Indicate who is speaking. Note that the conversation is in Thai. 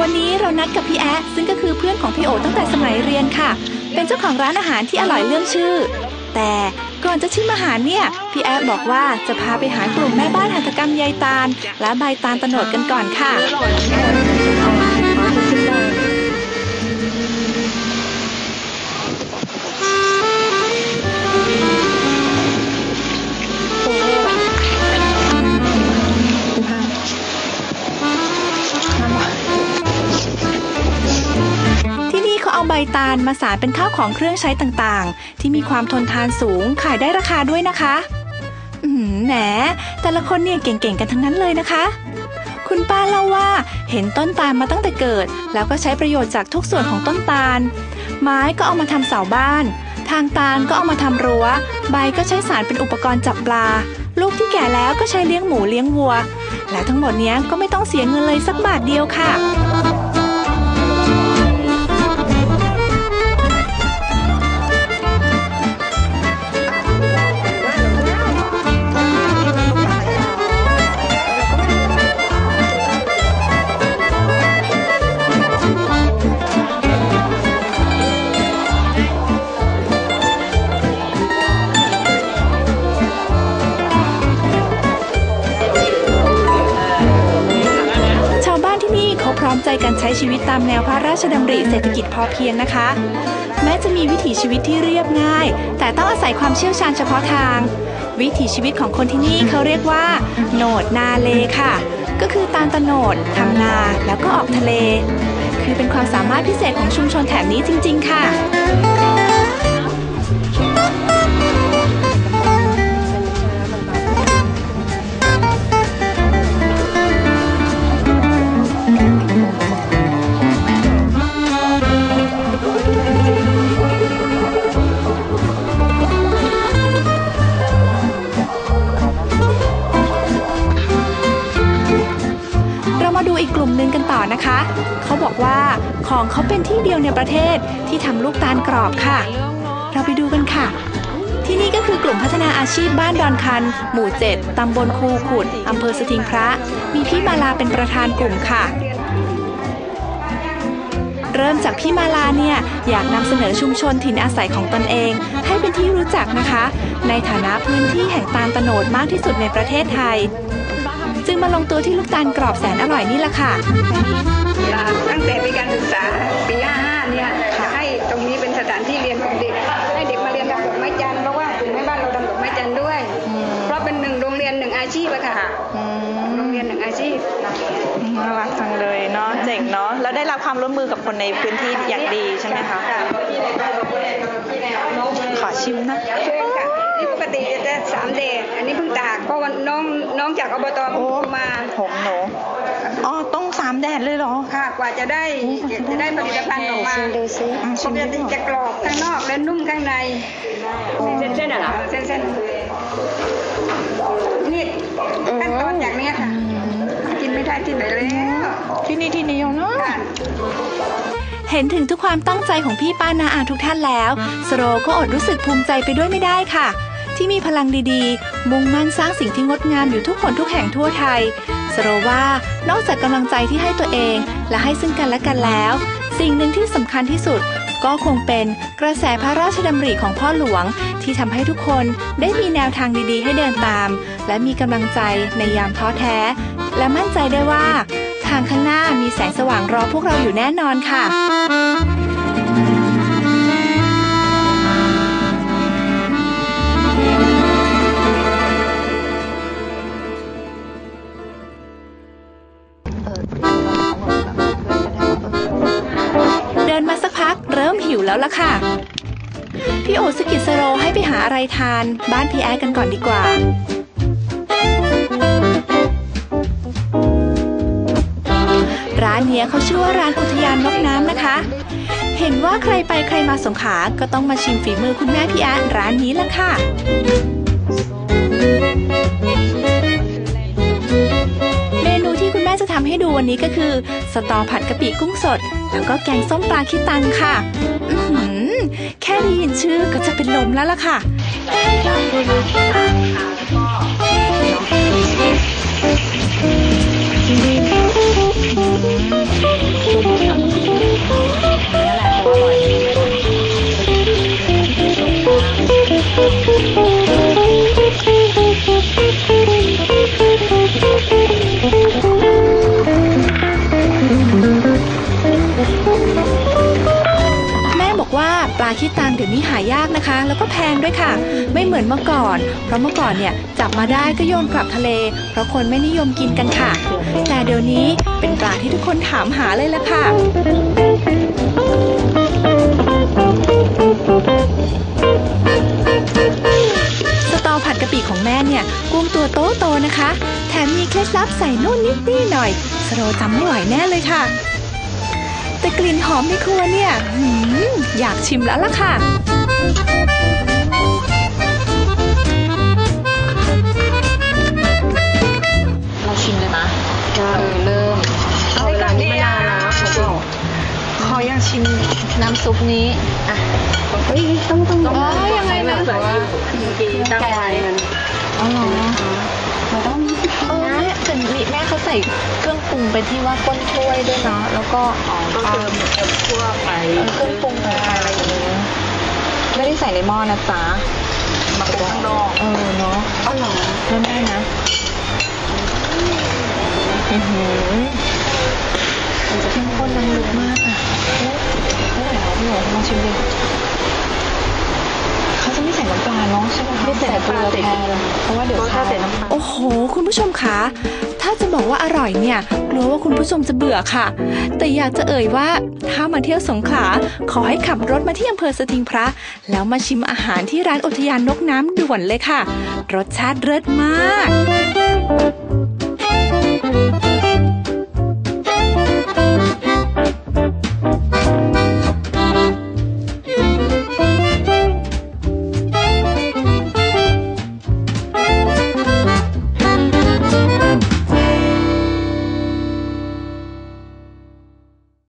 Speaker 1: วันนี้เรานัดกับพี่แอะซึ่งก็คือเพื่อนของพี่โอตั้งแต่สมัยเรียนค่ะ เป็นเจ้าของร้านอาหารที่อร่อยเรื่องชื่อ แต่ก่อนจะชิมอาหารเนี่ย พี่แอะบอกว่าจะพาไปหากลุ่มแม่บ้านหัตถกรรมใยตาล และใบตาลตะโนดกันก่อนค่ะ ใบตาลมาสารเป็นข้าวของเครื่องใช้ต่างๆ ที่มีความทนทานสูงขายได้ราคาด้วยนะคะ อือหือแหม แต่ละคนเนี่ยเก่งๆกันทั้งนั้นเลยนะคะ คุณป้าเล่าว่าเห็นต้นตาลมาตั้งแต่เกิด แล้วก็ใช้ประโยชน์จากทุกส่วนของต้นตาล ไม้ก็เอามาทำเสาบ้าน ทางตาลก็เอามาทำรั้ว ใบก็ใช้สารเป็นอุปกรณ์จับปลา ลูกที่แก่แล้วก็ใช้เลี้ยงหมูเลี้ยงวัว และทั้งหมดนี้ก็ไม่ต้องเสียเงินเลยสักบาทเดียวค่ะ ใจกันใช้ชีวิตตามแนวพระราชดำริเศรษฐกิจพอเพียงนะคะ แม้จะมีวิถีชีวิตที่เรียบง่าย แต่ต้องอาศัยความเชี่ยวชาญเฉพาะทาง วิถีชีวิตของคนที่นี่เขาเรียกว่า โหนดนาเลค่ะ ก็คือตามตะโหนดทำนาแล้วก็ออกทะเล คือเป็นความสามารถพิเศษของชุมชนแถบนี้จริง ๆ ค่ะ นะคะ เขาบอกว่าของเขาเป็นที่เดียวในประเทศที่ทำลูกตาลกรอบค่ะ เราไปดูกันค่ะ ที่นี่ก็คือกลุ่มพัฒนาอาชีพบ้านดอนคัน หมู่ 7 ตำบลคูขุดอำเภอสถิงพระ มีพี่มาลาเป็นประธานกลุ่มค่ะเริ่มจากพี่มาลาเนี่ยอยากนำเสนอชุมชนถิ่นอาศัยของตนเอง ให้เป็นที่รู้จักนะคะ ในฐานะพื้นที่แห่งตาลตโนดมากที่สุดในประเทศไทย จึงมาลงตัวที่ลูกตาลกรอบแสนอร่อยนี่แหละค่ะ
Speaker 2: ตั้งแต่ปีการศึกษาปี55เนี่ยจะให้ตรงนี้เป็นสถานที่เรียนของเด็ก ให้เด็กมาเรียนทำดอกไม้จันทร์เพราะว่ากลุ่มแม่บ้านเราทำดอกไม้จันทร์ด้วย เพราะเป็นหนึ่งโรงเรียนหนึ่งอาชีพอะค่ะโรงเรียนหนึ่งอาชีพ
Speaker 3: น่ารักจังเลยเนาะเจ๋งเนาะแล้วได้รับความร่วมมือกับคนในพื้นที่อย่างดีใช่ไหมคะขอชิมนะ
Speaker 2: เชิญค่ะ นี่ปกติจะสามเดย์อันนี้เพิ่งตากเพราะว่าน้องน้องจากอบต
Speaker 3: โอ้
Speaker 2: มา
Speaker 3: หงหนูอ๋อต้องสามแดดเลยเหรอ
Speaker 2: ค่ะกว่าจะได้จะได้ผลิตภัณฑ์ออกมา
Speaker 3: ดูสิอะชิ
Speaker 2: ป
Speaker 3: ม
Speaker 2: ก
Speaker 3: ดู
Speaker 2: ติจะกรอบข้างนอกและนุ่มข้างในเส้นเส้นๆอะเหรอเส้นเส้นๆนี่ขั้นตอนอย่างเนี้ยค่ะ กินไม่ได้ที่ไหนแล้ว
Speaker 3: ที่นี่ที่เดียวเนาะ
Speaker 2: ค่ะ
Speaker 1: เห็นถึงทุกความตั้งใจของพี่ป้านาอาทุกท่านแล้ว สโรก็อดรู้สึกภูมิใจไปด้วยไม่ได้ค่ะ ที่มีพลังดีๆ มุ่งมั่นสร้างสิ่งที่งดงามอยู่ทุกคนทุกแห่งทั่วไทย สโรว่านอกจากกำลังใจที่ให้ตัวเองและให้ซึ่งกันและกันแล้ว สิ่งหนึ่งที่สำคัญที่สุดก็คงเป็นกระแสพระราชดำริของพ่อหลวงที่ทำให้ทุกคนได้มีแนวทางดีๆ ให้เดินตาม และมีกำลังใจในยามท้อแท้ และมั่นใจได้ว่า ทางข้างหน้ามีแสงสว่างรอพวกเราอยู่แน่นอนค่ะ วแล้วล่ะค่ะ พี่โอสกิสโรให้ไปหาอะไรทาน บ้านพี่แอดกันก่อนดีกว่า ร้านเนี้ยเขาชื่อว่าร้านอุทยานนกน้ำนะคะ เห็นว่าใครไปใครมาสงขลาก็ต้องมาชิมฝีมือคุณแม่พี่แอดร้านนี้ละค่ะเมนูที่คุณแม่จะทำให้ดูวันนี้ก็คือ สตอผัดกะปิกุ้งสด แล้วก็แกงส้มปลาขี้ตังค่ะ แค่ได้ยินชื่อก็จะเป็นลมแล้วล่ะค่ะ แล้วก็แพงด้วยค่ะ ไม่เหมือนเมื่อก่อน เพราะเมื่อก่อนเนี่ยจับมาได้ก็โยนกลับทะเล เพราะคนไม่นิยมกินกันค่ะ แต่เดี๋ยวนี้เป็นปลาที่ทุกคนถามหาเลยละค่ะสตอผัดกะปิของแม่เนี่ยกุ้งตัวโตโตนะคะ แถมมีเคล็ดลับใส่นู่นนิดนี่หน่อยสโรจำไม่ไหวแน่เลยค่ะ แต่กลิ่นหอมในครัวเนี่ยอยากชิมแล้วล่ะค่ะ
Speaker 4: เราชิมเลยนะเออเริ่ม
Speaker 2: เอาเวลานี้มะนาวนะ
Speaker 4: ขออยากชิมน้ำซุปนี้อะ
Speaker 2: เฮ้ยต้องต้อง
Speaker 4: เออยังไงนะ
Speaker 2: ใส่กีตั้งไว้มัน
Speaker 4: อ๋อเหรอ
Speaker 2: มันต้อง
Speaker 4: เออแม่แต่มีแม่เขาใส่เครื่องปรุงไปที่ว่าก้นถ้วยด้วยเนาะแล้วก็
Speaker 2: ก็คือเหมือนกับพวกไป
Speaker 4: เออเครื่องปรุงของไทยอะไรอย่างเงี้ย ไม่ได้ใส่ในหม้อนะจ๊ะ
Speaker 2: มาปรุงข้างนอก
Speaker 4: เออเนาะ
Speaker 2: อ๋อเหรอ
Speaker 4: แล้วแม่นะอือหือมันจะเข้มข้นน้ำลึกมากอะไม่ไหนพี่หนูลองชิมดิเขาจะไม่ใส่น้ำปลาเนาะใช่ไหมคะ
Speaker 2: ไม่ใส่น้ำปลา
Speaker 4: เกลือแทนเพราะว่าเดี๋ยว
Speaker 2: ถ้าใส่น้ำปลา
Speaker 1: โอ้โห คุณผู้ชมคะ ถ้าจะบอกว่าอร่อยเนี่ยกลัวว่าคุณผู้ชมจะเบื่อค่ะ แต่อยากจะเอ่ยว่าถ้ามาเที่ยวสงขลาขอให้ขับรถมาที่อำเภอสถิงพระ แล้วมาชิมอาหารที่ร้านอุทยานนกน้ำด่วนเลยค่ะ รสชาติเลิศมาก